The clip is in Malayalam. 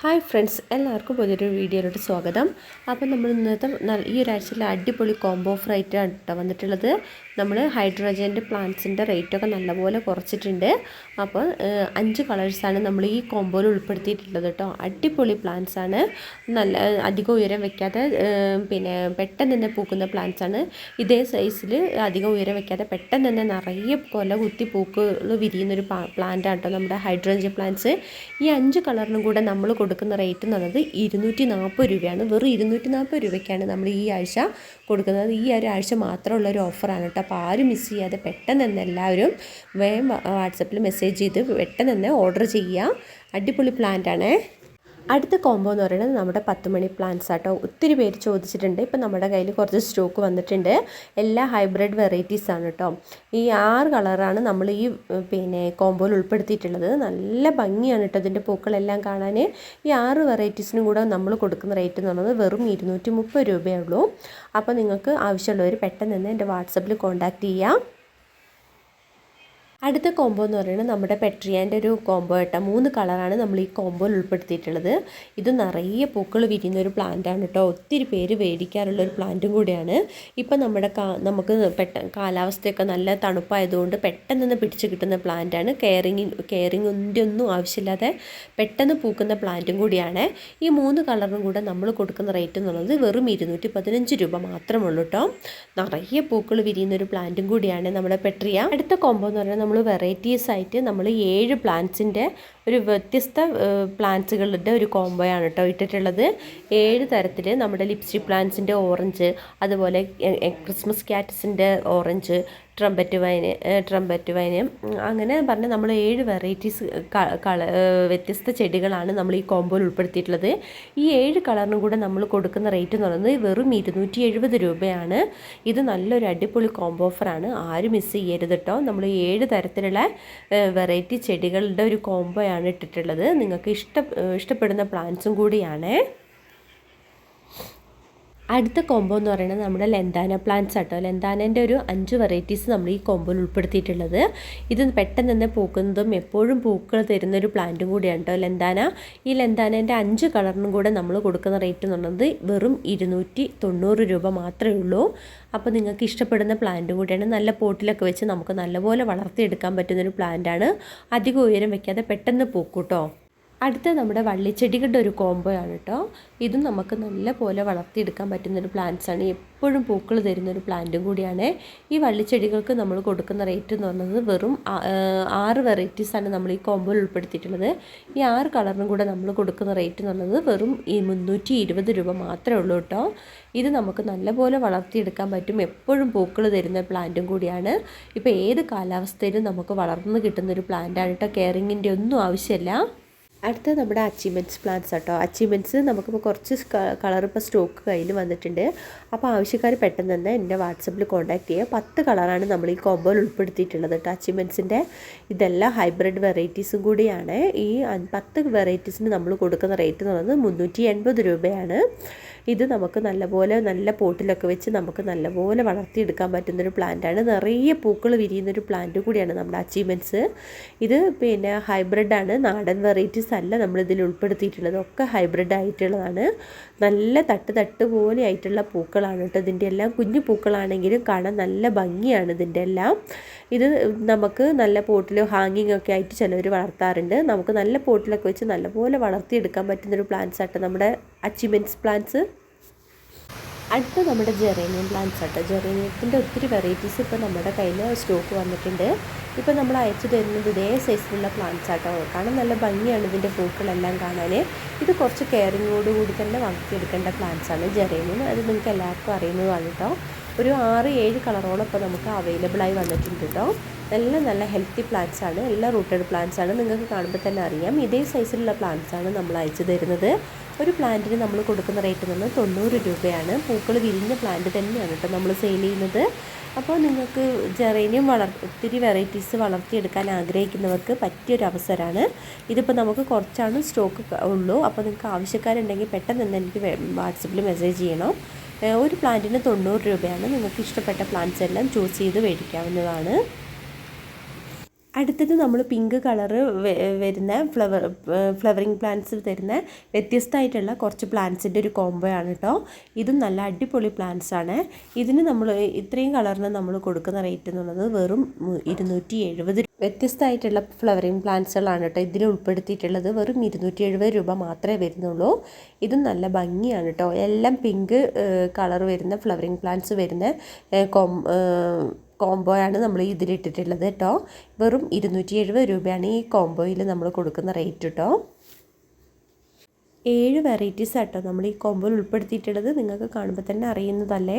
ഹായ് ഫ്രണ്ട്സ് എല്ലാവർക്കും പുതിയൊരു വീഡിയോയിലോട്ട് സ്വാഗതം. അപ്പം നമ്മൾ ഇന്നത്തെ ഈ ഒരാഴ്ചയിലെ അടിപൊളി കോംബോ ഓഫർ ആയിട്ടാണ് കേട്ടോ വന്നിട്ടുള്ളത് നമ്മൾ ഹൈഡ്രോജന്റെ പ്ലാന്റ്സിന്റെ റേറ്റൊക്കെ നല്ലപോലെ കുറച്ചിട്ടുണ്ട്. അപ്പോൾ അഞ്ച് കളേഴ്സാണ് നമ്മൾ ഈ കോംബോയിൽ ഉൾപ്പെടുത്തിയിട്ടുള്ളത് കേട്ടോ അടിപൊളി പ്ലാന്റ്സ് ആണ് നല്ല അധികം ഉയരം വെക്കാതെ പിന്നെ പെട്ടെന്ന് തന്നെ പൂക്കുന്ന പ്ലാന്റ്സ് ആണ് ഇതേ സൈസിൽ അധികം ഉയരം വെക്കാതെ പെട്ടെന്ന് തന്നെ നിറയെ കൊല കുത്തി പൂക്കൾ വിരിയുന്നൊരു പ്ലാന്റ് ആണ് കേട്ടോ നമ്മുടെ ഹൈഡ്രോജൻ പ്ലാന്റ്സ് ഈ അഞ്ച് കളറിനും കൂടെ നമ്മൾ കൊടുക്കുന്ന റേറ്റ് എന്ന് പറയുന്നത് ഇരുന്നൂറ്റി നാൽപ്പത് രൂപയാണ്. വെറും ഇരുന്നൂറ്റി നാൽപ്പത് രൂപയ്ക്കാണ് നമ്മൾ ഈ ആഴ്ച കൊടുക്കുന്നത്. ഈ ആഴ്ച മാത്രമുള്ള ഒരു ഓഫറാണ് കേട്ടോ. അപ്പോൾ ആരും മിസ് ചെയ്യാതെ പെട്ടെന്ന് തന്നെ എല്ലാവരും വേഗം വാട്സപ്പിൽ മെസ്സേജ് ചെയ്ത് പെട്ടെന്ന് തന്നെ ഓർഡർ ചെയ്യുക. അടിപൊളി പ്ലാന്റ് ആണേ. അടുത്ത കോംബോ എന്ന് പറയുന്നത് നമ്മുടെ പത്ത് മണി പ്ലാന്റ്സ് ആട്ടോ. ഒത്തിരി പേര് ചോദിച്ചിട്ടുണ്ട്. ഇപ്പം നമ്മുടെ കയ്യിൽ കുറച്ച് സ്റ്റോക്ക് വന്നിട്ടുണ്ട്. എല്ലാ ഹൈബ്രിഡ് വെറൈറ്റീസ് ആണ് കേട്ടോ. ഈ ആറ് കളറാണ് നമ്മൾ ഈ പിന്നെ കോംബോയിൽ ഉൾപ്പെടുത്തിയിട്ടുള്ളത്. നല്ല ഭംഗിയാണ് കേട്ടോ ഇതിന്റെ പൂക്കളെല്ലാം കാണാൻ. ഈ ആറ് വെറൈറ്റീസിനും കൂടെ നമ്മൾ കൊടുക്കുന്ന റേറ്റ് എന്ന് പറയുന്നത് വെറും ഇരുന്നൂറ്റി മുപ്പത് രൂപയേ ഉള്ളൂ. അപ്പോൾ നിങ്ങൾക്ക് ആവശ്യമുള്ളവർ പെട്ടെന്ന് തന്നെ എന്റെ വാട്സപ്പിൽ കോൺടാക്റ്റ് ചെയ്യാം. അടുത്ത കോംബോ എന്ന് പറയുന്നത് നമ്മുടെ പെട്രിയാന്റെ ഒരു കോംബോ കേട്ടോ. മൂന്ന് കളറാണ് നമ്മൾ ഈ കോംബോയിൽ ഉൾപ്പെടുത്തിയിട്ടുള്ളത്. ഇത് നിറയെ പൂക്കൾ വിരിയുന്ന ഒരു പ്ലാന്റാണ് കേട്ടോ. ഒത്തിരി പേര് മേടിക്കാറുള്ള ഒരു പ്ലാന്റും കൂടിയാണ്. ഇപ്പം നമ്മുടെ നമുക്ക് പെട്ട കാലാവസ്ഥയൊക്കെ നല്ല തണുപ്പായതുകൊണ്ട് പെട്ടെന്ന് തന്നെ പിടിച്ചു കിട്ടുന്ന പ്ലാന്റാണ് കെയറിങ് കെയറിങ്ങിന്റെ ഒന്നും ആവശ്യമില്ലാതെ പെട്ടെന്ന് പൂക്കുന്ന പ്ലാന്റും കൂടിയാണ്. ഈ മൂന്ന് കളറിനും കൂടെ നമ്മൾ കൊടുക്കുന്ന റേറ്റ് എന്നുള്ളത് വെറും ഇരുന്നൂറ്റി പതിനഞ്ച് രൂപ മാത്രമേ ഉള്ളൂ കേട്ടോ. നിറയെ പൂക്കൾ വിരിയുന്ന ഒരു പ്ലാന്റും കൂടിയാണ് നമ്മുടെ പെട്രിയ. അടുത്ത കോംബോ എന്ന് പറയുന്നത് നമ്മൾ വെറൈറ്റീസ് ആയിട്ട് നമ്മൾ ഏഴ് പ്ലാന്റ്സിന്റെ ഒരു വ്യത്യസ്ത പ്ലാന്റ്സുകളുടെ ഒരു കോംബോയാണ് കേട്ടോ ഇട്ടിട്ടുള്ളത്. ഏഴ് തരത്തിൽ നമ്മുടെ ലിപ്സ്റ്റിക് പ്ലാന്റ്സിന്റെ ഓറഞ്ച് അതുപോലെ Christmas ക്യാറ്റസിന്റെ orange trumpet vine trumpet vine അങ്ങനെ പറഞ്ഞ് നമ്മൾ ഏഴ് വെറൈറ്റീസ് കള വ്യത്യസ്ത ചെടികളാണ് നമ്മൾ ഈ കോമ്പോയിൽ ഉൾപ്പെടുത്തിയിട്ടുള്ളത്. ഈ ഏഴ് കളറിനും കൂടെ നമ്മൾ കൊടുക്കുന്ന റേറ്റ് എന്ന് പറയുന്നത് വെറും ഇരുന്നൂറ്റി എഴുപത് രൂപയാണ്. ഇത് നല്ലൊരു അടിപൊളി കോംബോ ഓഫറാണ് ആരും മിസ് ചെയ്യരുത് കേട്ടോ നമ്മൾ ഏഴ് തരത്തിലുള്ള വെറൈറ്റി ചെടികളുടെ ഒരു കോംബോയാണ് ഇട്ടിട്ടുള്ളത്. നിങ്ങൾക്ക് ഇഷ്ട ഇഷ്ടപ്പെടുന്ന പ്ലാന്റ്സും കൂടിയാണ്. അടുത്ത കോംബോ എന്ന് പറയുന്നത് നമ്മുടെ ലെന്താന പ്ലാന്റ്സ് ആട്ടോ. ലെന്താനന്റെ ഒരു അഞ്ച് വെറൈറ്റീസ് നമ്മൾ ഈ കോംബോയിൽ ഉൾപ്പെടുത്തിയിട്ടുള്ളത്. ഇത് പെട്ടെന്ന് തന്നെ പൂക്കുന്നതും എപ്പോഴും പൂക്കൾ തരുന്ന ഒരു പ്ലാന്റും കൂടിയാണ് കേട്ടോ ലെന്താന ഈ ലെന്താനന്റെ അഞ്ച് കളറിനും കൂടെ നമ്മൾ കൊടുക്കുന്ന റേറ്റ് എന്ന് പറയുന്നത് വെറും ഇരുന്നൂറ്റി തൊണ്ണൂറ് രൂപ മാത്രമേ ഉള്ളൂ. അപ്പോൾ നിങ്ങൾക്ക് ഇഷ്ടപ്പെടുന്ന പ്ലാന്റും കൂടിയാണ്. നല്ല പോട്ടിലൊക്കെ വെച്ച് നമുക്ക് നല്ലപോലെ വളർത്തിയെടുക്കാൻ പറ്റുന്നൊരു പ്ലാന്റാണ് അധികം ഉയരം വയ്ക്കാതെ പെട്ടെന്ന് പൂക്കൂട്ടോ അടുത്ത നമ്മുടെ വള്ളിച്ചെടികളുടെ ഒരു കോംബോ ആണ് കേട്ടോ ഇതും നമുക്ക് നല്ല പോലെ വളർത്തിയെടുക്കാൻ പറ്റുന്നൊരു ആണ്. എപ്പോഴും പൂക്കൾ തരുന്നൊരു പ്ലാന്റും കൂടിയാണ്. ഈ വള്ളിച്ചെടികൾക്ക് നമ്മൾ കൊടുക്കുന്ന റേറ്റ് എന്ന് പറയുന്നത് വെറും ആറ് വെറൈറ്റീസ് ആണ് നമ്മൾ ഈ കോംബോയിൽ ഉൾപ്പെടുത്തിയിട്ടുള്ളത്. ഈ ആറ് കളറിനും കൂടെ നമ്മൾ കൊടുക്കുന്ന റേറ്റ് എന്ന് പറയുന്നത് വെറും ഈ മുന്നൂറ്റി ഇരുപത് രൂപ മാത്രമേ ഉള്ളൂ കേട്ടോ ഇത് നമുക്ക് നല്ലപോലെ വളർത്തിയെടുക്കാൻ പറ്റും. എപ്പോഴും പൂക്കൾ തരുന്ന പ്ലാന്റും കൂടിയാണ്. ഇപ്പോൾ ഏത് കാലാവസ്ഥയിലും നമുക്ക് വളർന്നു കിട്ടുന്നൊരു പ്ലാന്റാണ് കേട്ടോ കെയറിങ്ങിന്റെ ഒന്നും ആവശ്യമില്ല. അടുത്ത നമ്മുടെ അച്ചീവ്മെന്റ്സ് പ്ലാൻസ് കേട്ടോ അച്ചീവ്മെന്റ്സ് നമുക്കിപ്പോൾ കുറച്ച് കളർ ഇപ്പോൾ സ്റ്റോക്ക് കയ്യിൽ വന്നിട്ടുണ്ട്. അപ്പോൾ ആവശ്യക്കാർ പെട്ടെന്ന് തന്നെ എന്റെ വാട്സപ്പിൽ കോൺടാക്ട് ചെയ്യുക. പത്ത് കളറാണ് നമ്മൾ ഈ കോമ്പോയിൽ ഉൾപ്പെടുത്തിയിട്ടുള്ളത് കേട്ടോ അച്ചീവ്മെന്റ്സിന്റെ ഇതെല്ലാം ഹൈബ്രിഡ് വെറൈറ്റീസും കൂടിയാണ്. ഈ പത്ത് വെറൈറ്റീസിന് നമ്മൾ കൊടുക്കുന്ന റേറ്റ് എന്ന് പറയുന്നത് മുന്നൂറ്റി എൺപത് രൂപയാണ്. ഇത് നമുക്ക് നല്ലപോലെ നല്ല പോട്ടിലൊക്കെ വെച്ച് നമുക്ക് നല്ലപോലെ വളർത്തിയെടുക്കാൻ പറ്റുന്നൊരു പ്ലാന്റാണ് നിറയെ പൂക്കൾ വിരിയുന്നൊരു പ്ലാന്റ് കൂടിയാണ് നമ്മുടെ അച്ചീവ്മെന്റ്സ് ഇത് പിന്നെ ഹൈബ്രിഡാണ് നാടൻ വെറൈറ്റീസ് അല്ല നമ്മളിതിൽ ഉൾപ്പെടുത്തിയിട്ടുള്ളത്. ഒക്കെ ഹൈബ്രിഡ് ആയിട്ടുള്ളതാണ്. നല്ല തട്ട് തട്ട് പോലെ ആയിട്ടുള്ള പൂക്കളാണ് കേട്ടോ ഇതിന്റെ എല്ലാം. കുഞ്ഞു പൂക്കളാണെങ്കിലും കാണാൻ നല്ല ഭംഗിയാണ് ഇതിന്റെ എല്ലാം. ഇത് നമുക്ക് നല്ല പോട്ടിലോ ഹാങ്ങിങ് ഒക്കെ ആയിട്ട് ചിലവർ വളർത്താറുണ്ട്. നമുക്ക് നല്ല പോട്ടിലൊക്കെ വെച്ച് നല്ലപോലെ വളർത്തിയെടുക്കാൻ പറ്റുന്നൊരു പ്ലാന്റ്സ് ആട്ടോ നമ്മുടെ അച്ചീവ്മെന്റ്സ് പ്ലാന്റ്സ് അടുത്ത നമ്മുടെ ജെറേനിയം പ്ലാന്റ്സ് ആട്ടോ. ജെറേനിയത്തിന്റെ ഒത്തിരി വെറൈറ്റീസ് ഇപ്പോൾ നമ്മുടെ കയ്യിൽ സ്റ്റോക്ക് വന്നിട്ടുണ്ട്. ഇപ്പോൾ നമ്മൾ അയച്ചു തരുന്നത് ഇതേ സൈസിലുള്ള പ്ലാന്റ്സ് ആട്ടോ. കാണാൻ നല്ല ഭംഗിയാണ് ഇതിന്റെ പൂക്കളെല്ലാം കാണാൻ ഇത് കുറച്ച് കെയറിങ്ങോട് കൂടി തന്നെ വളർത്തിയെടുക്കേണ്ട പ്ലാന്റ്സ് ആണ്. ജെറേനിയം അത് നിങ്ങൾക്ക് എല്ലാവർക്കും അറിയുന്നതാണ് കേട്ടോ ഒരു ആറ് ഏഴ് കളറോളം ഇപ്പോൾ നമുക്ക് അവൈലബിൾ ആയി വന്നിട്ടുണ്ട് കേട്ടോ നല്ല നല്ല ഹെൽത്തി പ്ലാന്റ്സ് ആണ്. എല്ലാ റൂട്ടഡ് പ്ലാന്റ്സ് ആണ്. നിങ്ങൾക്ക് കാണുമ്പോൾ തന്നെ അറിയാം. ഇതേ സൈസിലുള്ള പ്ലാന്റ്സ് ആണ് നമ്മൾ അയച്ചു തരുന്നത്. ഒരു പ്ലാന്റിന് നമ്മൾ കൊടുക്കുന്ന റേറ്റ് എന്ന് പറഞ്ഞാൽ തൊണ്ണൂറ് രൂപയാണ്. പൂക്കൾ വിരിഞ്ഞ പ്ലാന്റ് തന്നെയാണ് കേട്ടോ നമ്മൾ സെയിൽ ചെയ്യുന്നത്. അപ്പോൾ നിങ്ങൾക്ക് ജെറേനിയം വളർ ഒത്തിരി വെറൈറ്റീസ് വളർത്തിയെടുക്കാൻ ആഗ്രഹിക്കുന്നവർക്ക് പറ്റിയൊരു അവസരമാണ്. ഇതിപ്പോൾ നമുക്ക് കുറച്ചാണ് സ്റ്റോക്ക് ഉള്ളൂ. അപ്പോൾ നിങ്ങൾക്ക് ആവശ്യക്കാരുണ്ടെങ്കിൽ പെട്ടെന്ന് തന്നെ എനിക്ക് വാട്സപ്പിൽ മെസ്സേജ് ചെയ്യണം. ഒരു പ്ലാന്റിന് തൊണ്ണൂറ് രൂപയാണ്. നിങ്ങൾക്ക് ഇഷ്ടപ്പെട്ട പ്ലാന്റ്സ് എല്ലാം ചൂസ് ചെയ്ത് മേടിക്കാവുന്നതാണ്. അടുത്തത് നമ്മൾ പിങ്ക് കളറ് വരുന്ന ഫ്ലവർ ഫ്ലവറിങ് പ്ലാന്റ്സ് തരുന്ന വ്യത്യസ്തമായിട്ടുള്ള കുറച്ച് പ്ലാന്റ്സിന്റെ ഒരു കോംബോ ആണ് കേട്ടോ ഇതും നല്ല അടിപൊളി പ്ലാന്റ്സ് ആണ്. ഇതിന് നമ്മൾ ഇത്രയും കളറിന് നമ്മൾ കൊടുക്കുന്ന റേറ്റ് എന്നുള്ളത് വെറും ഇരുന്നൂറ്റി എഴുപത് വ്യത്യസ്തമായിട്ടുള്ള ഫ്ലവറിങ് പ്ലാന്റ്സുകളാണ് കേട്ടോ ഇതിൽ ഉൾപ്പെടുത്തിയിട്ടുള്ളത്. വെറും ഇരുന്നൂറ്റി എഴുപത് രൂപ മാത്രമേ വരുന്നുള്ളൂ. ഇതും നല്ല ഭംഗിയാണ് കേട്ടോ എല്ലാം പിങ്ക് കളർ വരുന്ന ഫ്ലവറിങ് പ്ലാന്റ്സ് വരുന്ന കോം കോംബോയാണ് നമ്മൾ ഇതിലിട്ടിട്ടുള്ളത് കേട്ടോ. വെറും ഇരുന്നൂറ്റി എഴുപത് രൂപയാണ് ഈ കോംബോയിൽ നമ്മൾ കൊടുക്കുന്ന റേറ്റ് കേട്ടോ. ഏഴ് വെറൈറ്റീസ് ആട്ടോ നമ്മൾ ഈ കോംബോയിൽ ഉൾപ്പെടുത്തിയിട്ടുള്ളത്. നിങ്ങൾക്ക് കാണുമ്പോൾ തന്നെ അറിയുന്നതല്ലേ?